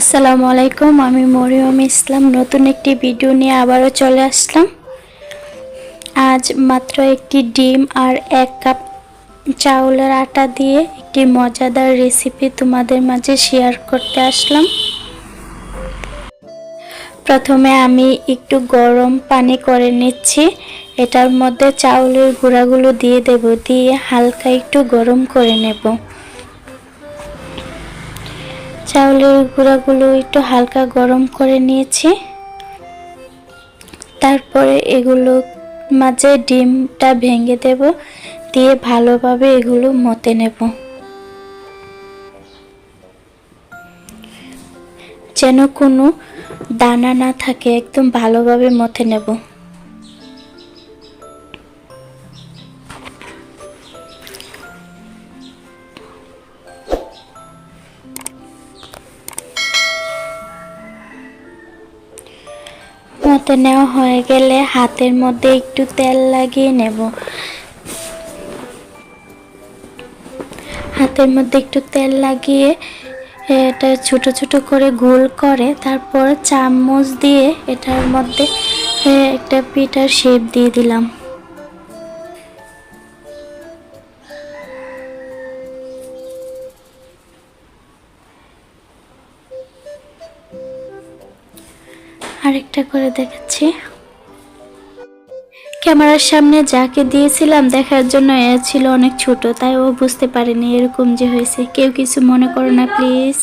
আসসালামু আলাইকুম, আমি মরিয়ম ইসলাম। নতুন একটি ভিডিও নিয়ে আবারও চলে আসলাম। আজ মাত্র একটি ডিম আর এক কাপ চাউলের আটা দিয়ে একটি মজাদার রেসিপি তোমাদের মাঝে শেয়ার করতে আসলাম। প্রথমে আমি একটু গরম পানি করে নিচ্ছি। এটার মধ্যে চাউলের গুঁড়াগুলো দিয়ে দেব, দিয়ে হালকা একটু গরম করে নেব। চাউলের গুঁড়াগুলো একটু হালকা গরম করে নিয়েছি। তারপরে এগুলো মাঝে ডিমটা ভেঙে দেব, দিয়ে ভালোভাবে এগুলো মতে নেব। যেন কোনো দানা না থাকে, একদম ভালোভাবে মতে নেব। মতে নেওয়া হয়ে গেলে হাতের মধ্যে একটু তেল লাগিয়ে নেব। হাতের মধ্যে একটু তেল লাগিয়ে এটা ছোট ছোট করে গোল করে তারপর চামচ দিয়ে এটার মধ্যে একটা পিঠার শেপ দিয়ে দিলাম। আরেকটা করে দেখাচ্ছি। ক্যামেরার সামনে যাকে দিয়েছিলাম দেখার জন্য এ ছিল অনেক ছোট, তাই ও বুঝতে পারেনি এরকম যে হয়েছে। কেউ কিছু মনে করো না, প্লিজ।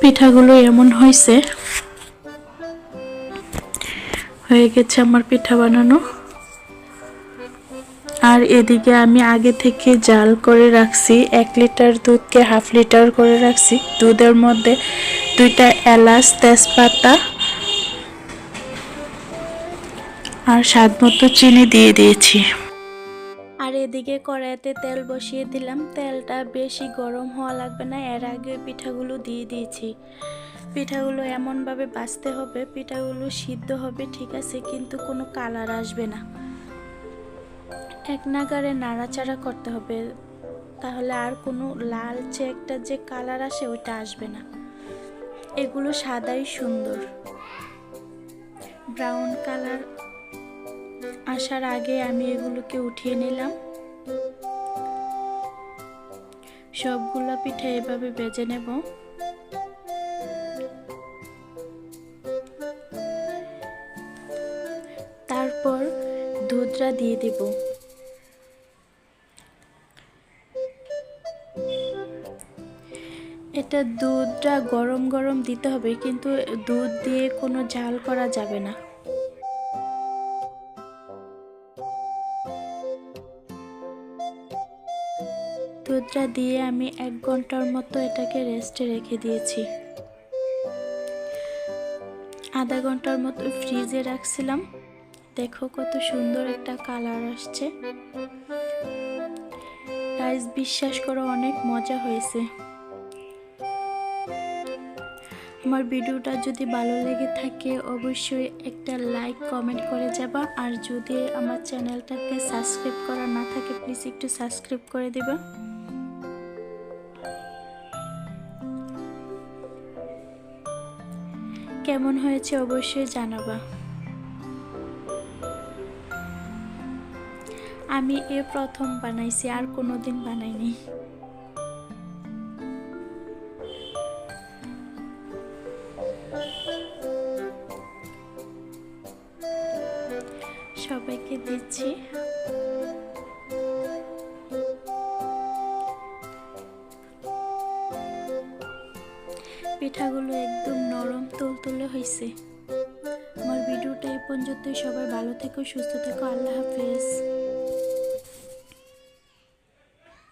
পিঠাগুলো এমন হয়েছে। হয়ে গেছে আমার পিঠা বানানো। আর এদিকে আমি আগে থেকে জাল করে রাখছি, এক লিটার দুধকে হাফ লিটার করে রাখছি। দুধের মধ্যে দুইটা এলাচ, তেজপাতা আর স্বাদ মতো চিনি দিয়ে দিয়েছি। আর এদিকে কড়াইতে তেল বসিয়ে দিলাম। তেলটা বেশি গরম হওয়া লাগবে না, এর আগে পিঠাগুলো দিয়ে দিয়েছি। পিঠাগুলো এমনভাবে বাঁচতে হবে, পিঠাগুলো সিদ্ধ হবে, ঠিক আছে, কিন্তু কোনো কালার আসবে না। এক নাগারে নাড়াচাড়া করতে হবে, তাহলে আর কোনো লালচে একটা যে কালার আসে ওইটা আসবে না। এগুলো সাদাই সুন্দর। ব্রাউন কালার আসার আগে আমি এগুলোকে উঠিয়ে নিলাম। সবগুলো পিঠা এভাবে বেজে নেব। তারপর দুধটা দিয়ে দিব। এটা দুধটা গরম গরম দিতে হবে, কিন্তু দুধ দিয়ে কোনো ঝাল করা যাবে না। দুধটা দিয়ে আমি এক ঘণ্টার মতো এটাকে রেস্টে রেখে দিয়েছি। আধা ঘণ্টার মতো ফ্রিজে রাখছিলাম। দেখো কত সুন্দর একটা কালার আসছে। গাইস বিশ্বাস করো, অনেক মজা হয়েছে। আমার ভিডিওটা যদি ভালো লেগে থাকে, অবশ্যই একটা লাইক কমেন্ট করে যাবা। আর যদি আমার চ্যানেলটাকে সাবস্ক্রাইব করা না থাকে প্লিজ একটু সাবস্ক্রাইব করে দিবা। কেমন হয়েছে অবশ্যই জানাবা। আমি এ প্রথম বানাইছি, আর কোনোদিন বানাইনি। সবাইকে দিচ্ছি। পিঠাগুলো একদম নরম তুলতুলে হয়েছে আমার ভিডিওটা এই পর্যন্তই। সবাই ভালো থেকো, সুস্থ থেকো। আল্লাহ হাফেজ।